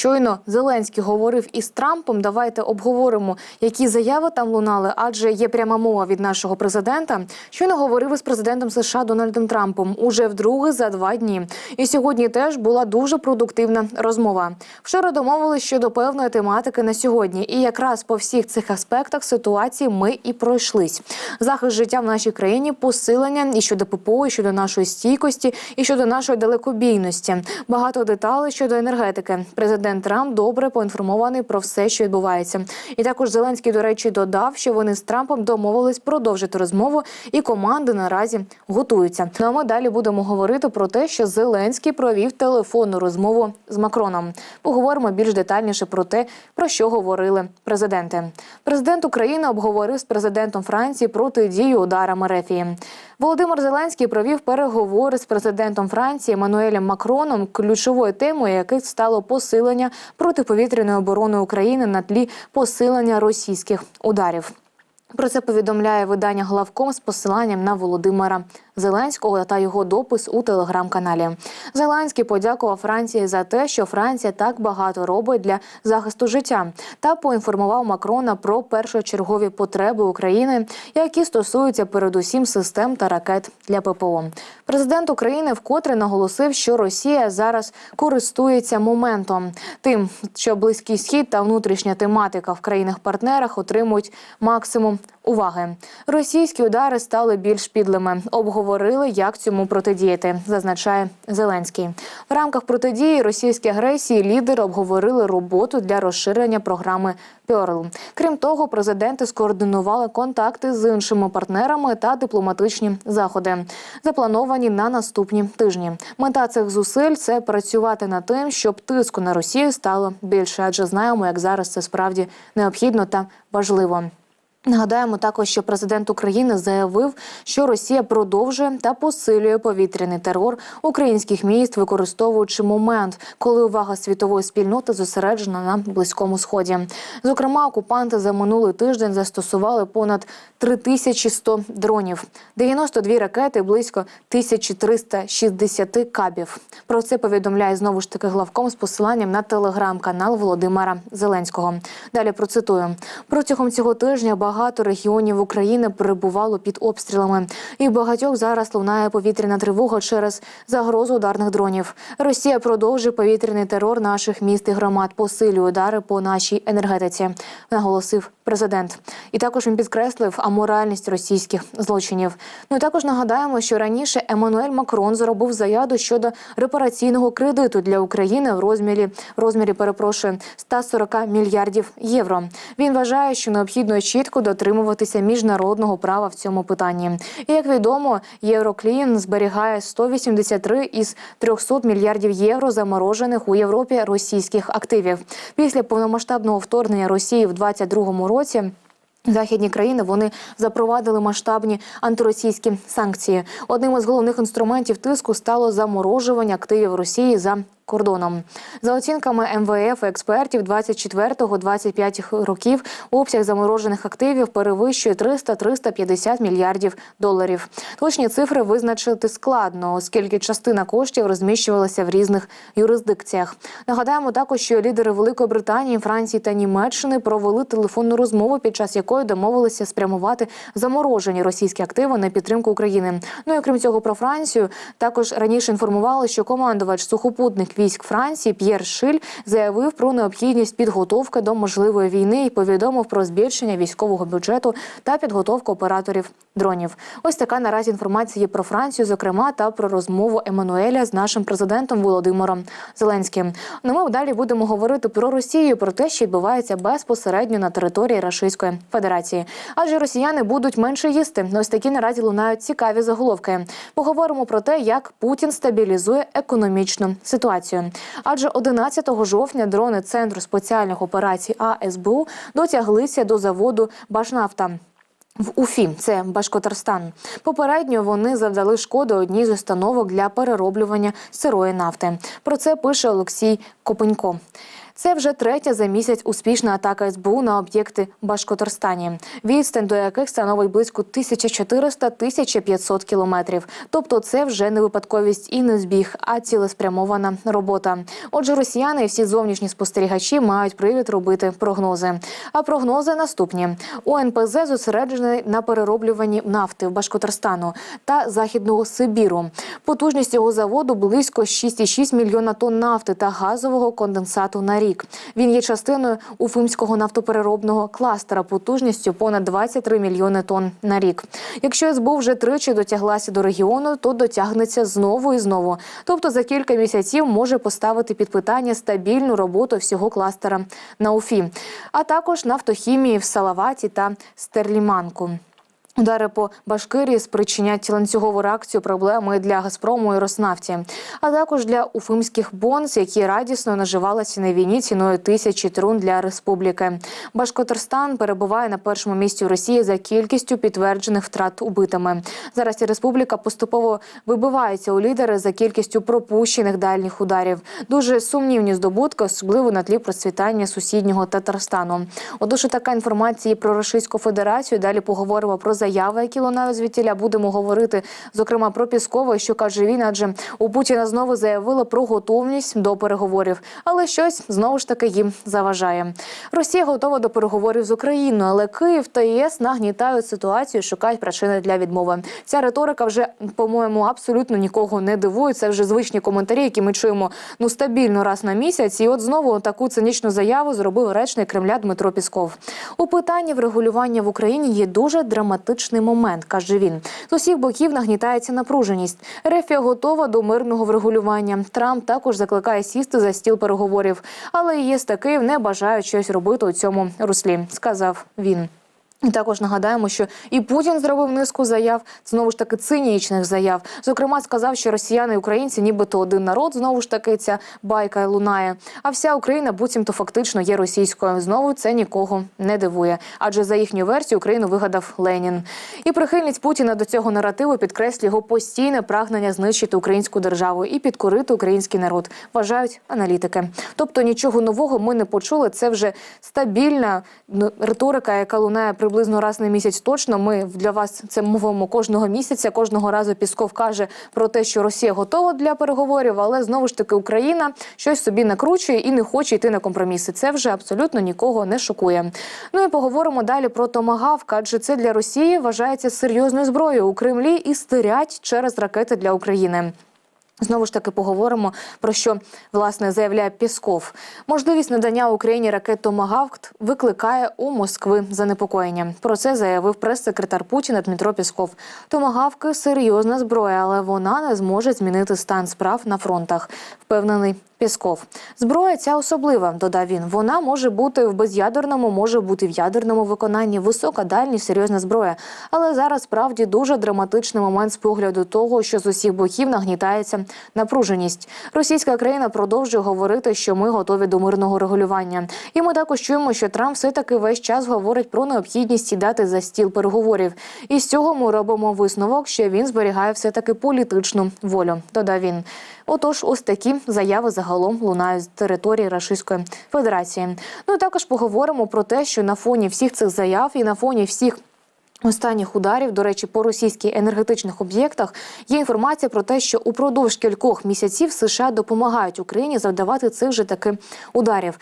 Щойно Зеленський говорив із Трампом. Давайте обговоримо, які заяви там лунали, адже є пряма мова від нашого президента. Щойно говорив із президентом США Дональдом Трампом уже вдруге за два дні. І сьогодні теж була дуже продуктивна розмова. Вчора домовились щодо певної тематики на сьогодні, і якраз по всіх цих аспектах ситуації ми і пройшлись. Захист життя в нашій країні, посилення і щодо ППО, і щодо нашої стійкості, і щодо нашої далекобійності. Багато деталей щодо енергетики. Президент Трамп добре поінформований про все, що відбувається. І також Зеленський, до речі, додав, що вони з Трампом домовились продовжити розмову, і команди наразі готуються. Ну а ми далі будемо говорити про те, що Зеленський провів телефонну розмову з Макроном. Поговоримо більш детальніше про те, про що говорили президенти. Президент України обговорив з президентом Франції протидію ударам Ерефії. Володимир Зеленський провів переговори з президентом Франції Еммануелем Макроном, ключовою темою яких стало посилення протиповітряної оборони України на тлі посилення російських ударів. Про це повідомляє видання главком з посиланням на Володимира Зеленського та його допис у телеграм-каналі. Зеленський подякував Франції за те, що Франція так багато робить для захисту життя, та поінформував Макрона про першочергові потреби України, які стосуються передусім систем та ракет для ППО. Президент України вкотре наголосив, що Росія зараз користується моментом, тим, що близький схід та внутрішня тематика в країнах-партнерах отримують максимум уваги. Російські удари стали більш підлими. Обговорили, як цьому протидіяти, зазначає Зеленський. В рамках протидії російській агресії лідери обговорили роботу для розширення програми Перл. Крім того, президенти скоординували контакти з іншими партнерами та дипломатичні заходи, заплановані на наступні тижні. Мета цих зусиль це працювати над тим, щоб тиску на Росію стало більше, адже знаємо, як зараз це справді необхідно та важливо. Нагадаємо також, що президент України заявив, що Росія продовжує та посилює повітряний терор українських міст, використовуючи момент, коли увага світової спільноти зосереджена на близькому сході. Зокрема, окупанти за минулий тиждень застосували понад 3100 дронів, 92 ракети, близько 1360 кабів. Про це повідомляє знову ж таки главком з посиланням на телеграм-канал Володимира Зеленського. Далі процитую протягом цього тижня багато регіонів України перебувало під обстрілами, і в багатьох зараз лунає повітряна тривога через загрозу ударних дронів. Росія продовжує повітряний терор наших міст і громад, посилює удари по нашій енергетиці, наголосив президент. І також він підкреслив аморальність російських злочинів. Ну і також нагадаємо, що раніше Еммануель Макрон зробив заяву щодо репараційного кредиту для України в розмірі розмірі перепрошую 140 мільярдів євро. Він вважає, що необхідно чітко дотримуватися міжнародного права в цьому питанні. І як відомо, Євроклін зберігає 183 із 300 мільярдів євро заморожених у Європі російських активів. Після повномасштабного вторгнення Росії в 2022 році. Західні країни вони запровадили масштабні антиросійські санкції. Одним із головних інструментів тиску стало заморожування активів Росії за кордоном. За оцінками МВФ і експертів 24-25 років обсяг заморожених активів перевищує 300-350 мільярдів доларів. Точні цифри визначити складно, оскільки частина коштів розміщувалася в різних юрисдикціях. Нагадаємо також, що лідери Великої Британії, Франції та Німеччини провели телефонну розмову, під час якої домовилися спрямувати заморожені російські активи на підтримку України. Ну і крім цього, про Францію також раніше інформували, що командувач сухопутних військ Франції П'єр Шиль заявив про необхідність підготовки до можливої війни і повідомив про збільшення військового бюджету та підготовку операторів дронів. Ось така наразі інформація про Францію, зокрема, та про розмову Еммануеля з нашим президентом Володимиром Зеленським. Ну ми далі будемо говорити про Росію, про те, що відбувається безпосередньо на території Російської Федерації. Адже росіяни будуть менше їсти. Ось такі наразі лунають цікаві заголовки. Поговоримо про те, як Путін стабілізує економічну ситуацію. Адже 11 жовтня дрони Центру спеціальних операцій АСБУ дотяглися до заводу Башнафта. В Уфі, це Башкотарстан. Попередньо вони завдали шкоди одній з установок для перероблювання сирої нафти. Про це пише Олексій Копенько. Це вже третя за місяць успішна атака СБУ на об'єкти Башкоторстані, відстань до яких становить близько 1400-1500 кілометрів. Тобто, це вже не випадковість і не збіг, а цілеспрямована робота. Отже, росіяни і всі зовнішні спостерігачі мають привід робити прогнози. А прогнози наступні: ОНПЗ зосереджений на перероблюванні нафти в Башкоторстану та західного Сибіру. Потужність цього заводу близько 6,6 мільйона тонн нафти та газового конденсату на рік. Він є частиною уфимського нафтопереробного кластера потужністю понад 23 мільйони тонн на рік. Якщо СБУ вже тричі дотяглася до регіону, то дотягнеться знову і знову. Тобто за кілька місяців може поставити під питання стабільну роботу всього кластера на Уфі, а також нафтохімії в Салаваті та Стерліманку. Удари по Башкирії спричинять ланцюгову реакцію проблеми для Газпрому і Роснафті, а також для уфимських бонз, які радісно наживалися на війні ціною тисячі трун для республіки. Башкортостан перебуває на першому місці у Росії за кількістю підтверджених втрат убитими. Зараз і республіка поступово вибивається у лідери за кількістю пропущених дальніх ударів. Дуже сумнівні здобутки, особливо на тлі процвітання сусіднього Татарстану. Отож, така інформація про Російську Федерацію. Далі поговоримо про заяви, які лунають звідтіля. Будемо говорити зокрема про Піскова, що каже він, адже у Путіна знову заявили про готовність до переговорів, але щось знову ж таки їм заважає. Росія готова до переговорів з Україною, але Київ та ЄС нагнітають ситуацію, шукають причини для відмови. Ця риторика вже по-моєму абсолютно нікого не дивує. Це вже звичні коментарі, які ми чуємо ну стабільно раз на місяць. І от знову таку цинічну заяву зробив речник Кремля Дмитро Пісков. У питанні врегулювання в Україні є дуже драматичний момент, каже він. З усіх боків нагнітається напруженість. Рефія готова до мирного врегулювання. Трамп також закликає сісти за стіл переговорів, але ЄС таки не бажають щось робити у цьому руслі, сказав він. І також нагадаємо, що і Путін зробив низку заяв, знову ж таки цинічних заяв. Зокрема, сказав, що росіяни і українці, нібито один народ, знову ж таки ця байка лунає. А вся Україна буцімто фактично є російською. Знову це нікого не дивує. Адже за їхню версію Україну вигадав Ленін. І прихильність Путіна до цього наративу підкреслює його постійне прагнення знищити українську державу і підкорити український народ. Вважають аналітики. Тобто нічого нового ми не почули. Це вже стабільна ну, риторика, яка лунає приблизно раз на місяць. Точно ми для вас це мовимо кожного місяця. Кожного разу Пісков каже про те, що Росія готова для переговорів, але знову ж таки Україна щось собі накручує і не хоче йти на компроміси. Це вже абсолютно нікого не шокує. Ну і поговоримо далі про томагавк, адже це для Росії вважається серйозною зброєю у Кремлі і стирять через ракети для України. Знову ж таки поговоримо про що власне заявляє Пісков. Можливість надання Україні ракет «Томагавк» викликає у Москви занепокоєння. Про це заявив прес-секретар Путіна Дмитро Пісков. Томагавки серйозна зброя, але вона не зможе змінити стан справ на фронтах. Впевнений Пісков. Зброя ця особлива, додав він. Вона може бути в безядерному, може бути в ядерному виконанні. Висока дальність, серйозна зброя. Але зараз справді дуже драматичний момент з погляду того, що з усіх боків нагнітається напруженість. Російська країна продовжує говорити, що ми готові до мирного регулювання. І ми також чуємо, що Трамп все таки весь час говорить про необхідність сідати за стіл переговорів. І з цього ми робимо висновок, що він зберігає все таки політичну волю. Додав він. Отож, ось такі заяви загалом лунають з території Російської Федерації. Ну і також поговоримо про те, що на фоні всіх цих заяв і на фоні всіх. Останніх ударів, до речі, по російських енергетичних об'єктах є інформація про те, що упродовж кількох місяців США допомагають Україні завдавати цих же таки ударів.